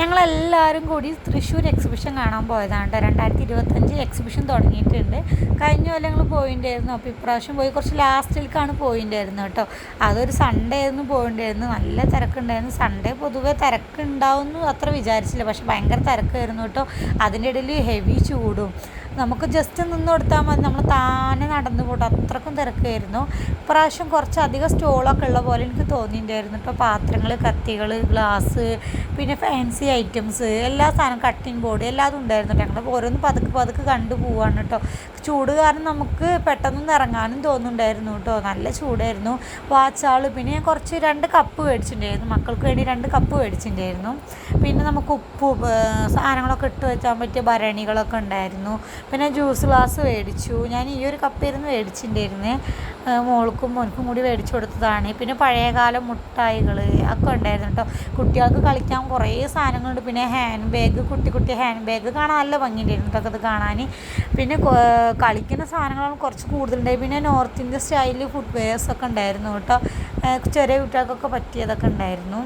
ഞങ്ങളെല്ലാവരും കൂടി തൃശ്ശൂർ എക്സിബിഷൻ കാണാൻ പോയതാണ് രണ്ടായിരത്തി ഇരുപത്തഞ്ച് എക്സിബിഷൻ തുടങ്ങിയിട്ടുണ്ട്. കഴിഞ്ഞ കൊല്ലം ഞങ്ങൾ പോയിണ്ടായിരുന്നു. അപ്പോൾ ഇപ്രാവശ്യം പോയി കുറച്ച് ലാസ്റ്റിലേക്കാണ് പോയിണ്ടായിരുന്നു കേട്ടോ. അതൊരു സൺഡേ ആയിരുന്നു പോയിണ്ടായിരുന്നു നല്ല തിരക്കുണ്ടായിരുന്നു. സൺഡേ പൊതുവേ തിരക്കുണ്ടാവുമെന്ന് അത്ര വിചാരിച്ചില്ല. പക്ഷെ ഭയങ്കര തിരക്കായിരുന്നു കേട്ടോ. അതിന്റെ ഇടയിൽ ഹെവി ചൂടും. നമുക്ക് ജസ്റ്റ് നിന്ന് കൊടുത്താൽ മതി. നമ്മൾ താനെ നടന്നു പോട്ടെ. അത്രക്കും തിരക്കായിരുന്നു. ഇപ്രാവശ്യം കുറച്ചധികം സ്റ്റോളൊക്കെ ഉള്ള പോലെ എനിക്ക് തോന്നിയിട്ടുണ്ടായിരുന്നു. ഇപ്പോൾ പാത്രങ്ങൾ കത്തികൾ ഗ്ലാസ് പിന്നെ ഫാൻസി ഐറ്റംസ് എല്ലാ സാധനം കട്ടിങ് ബോർഡ് എല്ലാതും ഉണ്ടായിരുന്നു കേട്ടോ. ഞങ്ങൾ ഓരോന്ന് പതുക്കെ പതുക്കെ കണ്ടു പോവാണ് കേട്ടോ. ചൂട് കാരണം നമുക്ക് പെട്ടെന്ന് ഇറങ്ങാനും തോന്നുന്നുണ്ടായിരുന്നു കേട്ടോ. നല്ല ചൂടായിരുന്നു. വാച്ചാൾ പിന്നെ ഞാൻ കുറച്ച് രണ്ട് കപ്പ് മേടിച്ചിട്ടുണ്ടായിരുന്നു. മക്കൾക്ക് വേണ്ടി രണ്ട് കപ്പ് മേടിച്ചിട്ടുണ്ടായിരുന്നു. പിന്നെ നമുക്ക് ഉപ്പ് സാധനങ്ങളൊക്കെ ഇട്ട് വെച്ചാൽ പറ്റിയ ഭരണികളൊക്കെ ഉണ്ടായിരുന്നു. പിന്നെ ജ്യൂസ് ഗ്ലാസ് മേടിച്ചു. ഞാൻ ഈ ഒരു കപ്പിരുന്ന് മേടിച്ചിട്ടുണ്ടായിരുന്നേ. മോൾക്കും മോനക്കും കൂടി മേടിച്ചു കൊടുത്തതാണ്. പിന്നെ പഴയകാല മുട്ടായികൾ ഒക്കെ ഉണ്ടായിരുന്നു കേട്ടോ. കുട്ടികൾക്ക് കളിക്കാൻ കുറേ സാധനങ്ങളുണ്ട്. പിന്നെ ഹാൻഡ് ബാഗ് കുട്ടി കുട്ടി ഹാൻഡ് ബാഗ് കാണാൻ നല്ല ഭംഗിയുണ്ടായിരുന്നു കേട്ടോ അത് കാണാൻ. പിന്നെ കളിക്കുന്ന സാധനങ്ങളാണ് കുറച്ച് കൂടുതലുണ്ടായി. പിന്നെ നോർത്ത് ഇന്ത്യൻ സ്റ്റൈലിൽ ഫുഡ് വെയർസ് ഒക്കെ ഉണ്ടായിരുന്നു കേട്ടോ. ചെറിയ കുട്ടികൾക്കൊക്കെ പറ്റിയതൊക്കെ ഉണ്ടായിരുന്നു.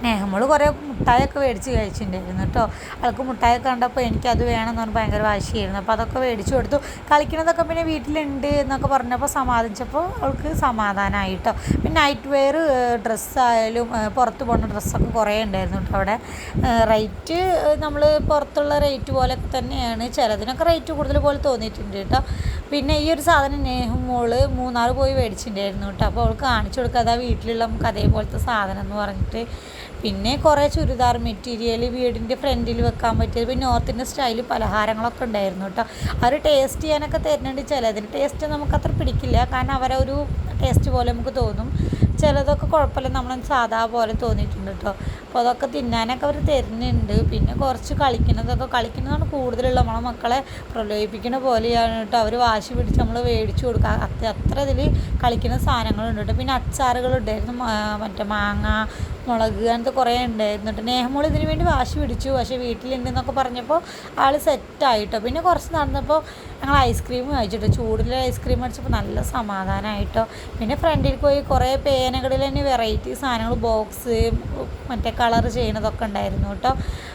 സ്നേഹമോൾ കുറേ മുട്ടായൊക്കെ മേടിച്ച് കഴിച്ചിട്ടുണ്ടായിരുന്നു കേട്ടോ. അവൾക്ക് മുട്ടായൊക്കെ കണ്ടപ്പോൾ എനിക്കത് വേണം എന്ന് പറഞ്ഞ് ഭയങ്കര വാശിയായിരുന്നു. അപ്പോൾ അതൊക്കെ മേടിച്ചു കൊടുത്തു. കളിക്കണതൊക്കെ പിന്നെ വീട്ടിലുണ്ട് എന്നൊക്കെ പറഞ്ഞപ്പോൾ സമാധിച്ചപ്പോൾ അവൾക്ക് സമാധാനമായി കേട്ടോ. പിന്നെ നൈറ്റ് വെയർ ഡ്രസ്സായാലും പുറത്ത് പോകുന്ന ഡ്രസ്സൊക്കെ കുറേ ഉണ്ടായിരുന്നു കേട്ടോ അവിടെ. റേറ്റ് നമ്മൾ പുറത്തുള്ള റേറ്റ് പോലെയൊക്കെ തന്നെയാണ്. ചിലതിനൊക്കെ റേറ്റ് കൂടുതൽ പോലെ തോന്നിയിട്ടുണ്ട് കേട്ടോ. പിന്നെ ഈ ഒരു സാധനം നേഹം മോൾ മൂന്നാർ പോയി മേടിച്ചിട്ടുണ്ടായിരുന്നു കേട്ടോ. അപ്പോൾ അവൾക്ക് കാണിച്ചു കൊടുക്കാതെ വീട്ടിലുള്ള നമുക്ക് അതേപോലത്തെ സാധനം എന്ന് പറഞ്ഞിട്ട് പിന്നെ കുറേ ചുരിദാർ മെറ്റീരിയൽ വീടിന്റെ ഫ്രണ്ടിൽ വെക്കാൻ പറ്റിയത്. പിന്നെ നോർത്ത് സ്റ്റൈൽ പലഹാരങ്ങളൊക്കെ ഉണ്ടായിരുന്നു കേട്ടോ. അവർ ടേസ്റ്റ് ചെയ്യാനൊക്കെ തരുന്നുണ്ട്. ചിലതിന് ടേസ്റ്റ് നമുക്ക് അത്ര പിടിക്കില്ല. കാരണം അവരെ ഒരു ടേസ്റ്റ് പോലെ നമുക്ക് തോന്നും. ചിലതൊക്കെ കുഴപ്പമില്ല. നമ്മൾ സാധാ പോലെ തോന്നിയിട്ടുണ്ട് കേട്ടോ. അപ്പോൾ അതൊക്കെ തിന്നാനൊക്കെ അവർ തരുന്നുണ്ട്. പിന്നെ കുറച്ച് കളിക്കുന്നതൊക്കെ കളിക്കുന്നതാണ് കൂടുതലുള്ള നമ്മളെ മക്കളെ പ്രലോഭിപ്പിക്കുന്ന പോലെയാണ് കേട്ടോ. അവർ വാശി പിടിച്ച് നമ്മൾ മേടിച്ചു കൊടുക്കുക അത്ര അത്ര ഇതിൽ കളിക്കുന്ന സാധനങ്ങളുണ്ട് കേട്ടോ. പിന്നെ അച്ചാറുകളുണ്ടായിരുന്നു മറ്റേ മാങ്ങ മുളക് അങ്ങനത്തെ കുറേ ഉണ്ടായിരുന്നു കേട്ടോ. നേഹമോൾ ഇതിന് വേണ്ടി വാശി പിടിച്ചു. പക്ഷേ വീട്ടിലുണ്ടെന്നൊക്കെ പറഞ്ഞപ്പോൾ ആൾ സെറ്റായിട്ടോ പിന്നെ കുറച്ച് നടന്നപ്പോൾ ഞങ്ങൾ ഐസ്ക്രീം കഴിച്ചിട്ടോ ചൂടിൽ ഐസ്ക്രീം കഴിച്ചപ്പോൾ നല്ല സമാധാനമായിട്ടോ പിന്നെ ഫ്രണ്ടിൽ പോയി കുറേ പേനകളിൽ തന്നെ വെറൈറ്റി സാധനങ്ങൾ ബോക്സ് മറ്റേ കളർ ചെയ്യണതൊക്കെ ഉണ്ടായിരുന്നു കേട്ടോ.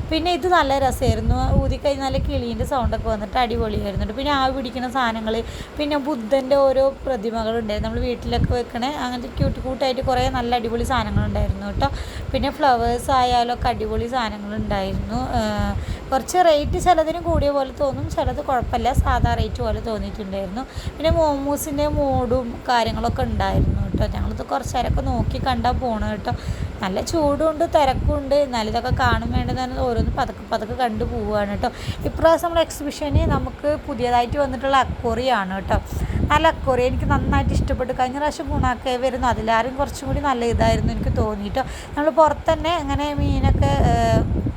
പിന്നെ ഇത് നല്ല രസമായിരുന്നു. ഊതിക്കഴിഞ്ഞാൽ കിളീന്റെ സൗണ്ടൊക്കെ വന്നിട്ട് അടിപൊളിയായിരുന്നു കേട്ടോ. പിന്നെ ആവി പിടിക്കുന്ന സാധനങ്ങൾ പിന്നെ ബുദ്ധന്റെ ഓരോ പ്രതിമകളുണ്ടായിരുന്നു നമ്മൾ വീട്ടിലൊക്കെ വെക്കണേ അങ്ങനത്തെ ക്യൂട്ട് ക്യൂട്ടായിട്ട് കുറേ നല്ല അടിപൊളി സാധനങ്ങളുണ്ടായിരുന്നു കേട്ടോ. പിന്നെ ഫ്ലവേഴ്സ് ആയാലും ഒക്കെ അടിപൊളി സാധനങ്ങളുണ്ടായിരുന്നു കുറച്ച് റേറ്റ് ചിലതിന് കൂടിയ പോലെ തോന്നും ചിലത് കുഴപ്പമില്ല. സാധാ റേറ്റ് പോലെ തോന്നിയിട്ടുണ്ടായിരുന്നു. പിന്നെ മോമോസിന്റെ മോഡും കാര്യങ്ങളൊക്കെ ഉണ്ടായിരുന്നു കേട്ടോ. ഞങ്ങളിത് കുറച്ച് നേരമൊക്കെ നോക്കി കണ്ടാൽ പോകണം കേട്ടോ. നല്ല ചൂടുണ്ട് തിരക്കുണ്ട്. എന്നാലും ഇതൊക്കെ കാണും തന്നെ ഓരോന്ന് പതുക്കെ പതുക്കെ കണ്ടു പോവുകയാണ് കേട്ടോ. ഇപ്രാവശ്യം നമ്മുടെ എക്സിബിഷന് നമുക്ക് പുതിയതായിട്ട് വന്നിട്ടുള്ള അക്കോറിയാണ് കേട്ടോ. നല്ല അക്കോറി എനിക്ക് നന്നായിട്ട് ഇഷ്ടപ്പെട്ടു. കഴിഞ്ഞ പ്രാവശ്യം ഗുണാക്കെ വരുന്നു. അതിലാരും കുറച്ചും കൂടി നല്ല ഇതായിരുന്നു എനിക്ക് തോന്നിയിട്ടോ. നമ്മൾ പുറത്ത് തന്നെ അങ്ങനെ മീനൊക്കെ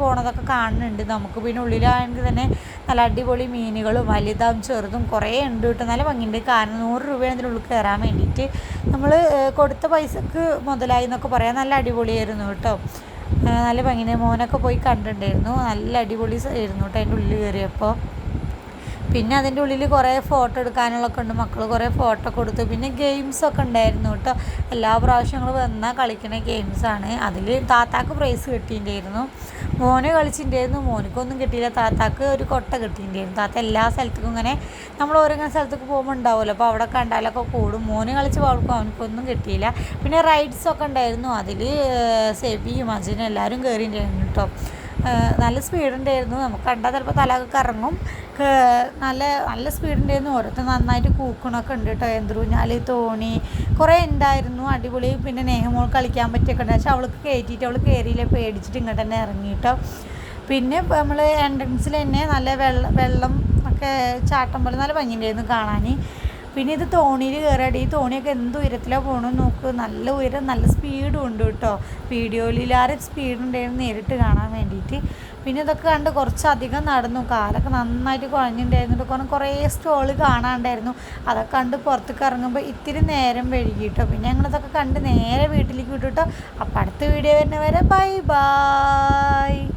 പോണതൊക്കെ കാണുന്നുണ്ട്. നമുക്ക് പിന്നെ ഉള്ളിലാണെങ്കിൽ തന്നെ നല്ല അടിപൊളി മീനുകളും വലുതും ചെറുതും കുറേ ഉണ്ട് കേട്ടോ. നല്ല ഭംഗിയുണ്ട്. കാരണം നൂറ് രൂപയാണ് ഇതിനുള്ളിൽ കയറാൻ വേണ്ടിയിട്ട്. നമ്മൾ കൊടുത്ത പൈസക്ക് മുതലായി എന്നൊക്കെ പറയാം. നല്ല അടിപൊളിയായിരുന്നു കേട്ടോ. നല്ല ഭംഗിയുണ്ട്. മോനൊക്കെ പോയി കണ്ടിട്ടുണ്ടായിരുന്നു. നല്ല അടിപൊളി ആയിരുന്നു കേട്ടോ അതിന്റെ ഉള്ളിൽ കയറിയപ്പോൾ. പിന്നെ അതിന്റെ ഉള്ളിൽ കുറേ ഫോട്ടോ എടുക്കാനുള്ളൊക്കെ ഉണ്ട്. മക്കൾ കുറേ ഫോട്ടോ കൊടുത്തു. പിന്നെ ഗെയിംസൊക്കെ ഉണ്ടായിരുന്നു കേട്ടോ. എല്ലാ പ്രാവശ്യങ്ങളും വന്നാൽ കളിക്കുന്ന ഗെയിംസാണ് അതിൽ താത്താക്ക് പ്രൈസ് കിട്ടിയിട്ടുണ്ടായിരുന്നു. മോനെ കളിച്ചിട്ടുണ്ടായിരുന്നു. മോനിക്കൊന്നും കിട്ടിയില്ല. താത്താക്ക് ഒരു കൊട്ട കിട്ടിയിട്ടുണ്ടായിരുന്നു. താത്ത എല്ലാ സ്ഥലത്തേക്കും ഇങ്ങനെ നമ്മൾ ഓരോ സ്ഥലത്തേക്ക് പോകുമ്പോൾ ഉണ്ടാവുമല്ലോ. അപ്പോൾ അവിടെ കണ്ടാലൊക്കെ കൂടും. മോന് കളിച്ച് അവൾക്കും അവനക്കൊന്നും കിട്ടിയില്ല. പിന്നെ റൈഡ്സൊക്കെ ഉണ്ടായിരുന്നു. അതിൽ സെബിയും അജിനും എല്ലാവരും കയറിയിട്ടുണ്ടായിരുന്നു കേട്ടോ. നല്ല സ്പീഡ് ഉണ്ടായിരുന്നു നമുക്ക് കണ്ടാൽ ചിലപ്പോൾ തലകൾ കറങ്ങും. നല്ല നല്ല സ്പീഡ് ഉണ്ടായിരുന്നു ഓരോരുത്തർ നന്നായിട്ട് കൂക്കണൊക്കെ ഉണ്ട് കേട്ടോ എന്തൊരുഞ്ഞാൽ തോണി കുറേ ഉണ്ടായിരുന്നു അടിപൊളി. പിന്നെ നേഹമോൾ കളിക്കാൻ പറ്റിയൊക്കെ ഉണ്ട്. പക്ഷെ അവൾക്ക് കയറ്റിയിട്ട് അവൾ കയറിയില്ല പേടിച്ചിട്ട് ഇങ്ങോട്ട് തന്നെ ഇറങ്ങി കേട്ടോ പിന്നെ നമ്മൾ എൻട്രൻസിൽ തന്നെ നല്ല വെള്ളം വെള്ളം ഒക്കെ ചാട്ടം പോലെ നല്ല ഭംഗിയുണ്ടായിരുന്നു കാണാൻ പിന്നെ ഇത് തോണിയിൽ കയറാടി ഈ തോണിയൊക്കെ എന്ത് ഉയരത്തിലാണ് പോകണമെന്ന് നോക്ക്. നല്ല ഉയരം നല്ല സ്പീഡും ഉണ്ട് കേട്ടോ. വീഡിയോയിലാരെ സ്പീഡ് ഉണ്ടായിരുന്നു നേരിട്ട് കാണാൻ വേണ്ടിയിട്ട്. പിന്നെ ഇതൊക്കെ കണ്ട് കുറച്ചധികം നടന്നു. കാലൊക്കെ നന്നായിട്ട് കുഴഞ്ഞിട്ടുണ്ടായിരുന്നു കാരണം കുറേ സ്റ്റോൾ കാണാണ്ടായിരുന്നു. അതൊക്കെ കണ്ട് പുറത്തേക്ക് ഇറങ്ങുമ്പോൾ ഇത്തിരി നേരം വൈകി കേട്ടോ പിന്നെ ഞങ്ങളിതൊക്കെ കണ്ട് നേരെ വീട്ടിലേക്ക് വിട്ടു കേട്ടോ. അപ്പം അടുത്ത വീഡിയോ വരുന്നവരെ ബൈ ബൈ.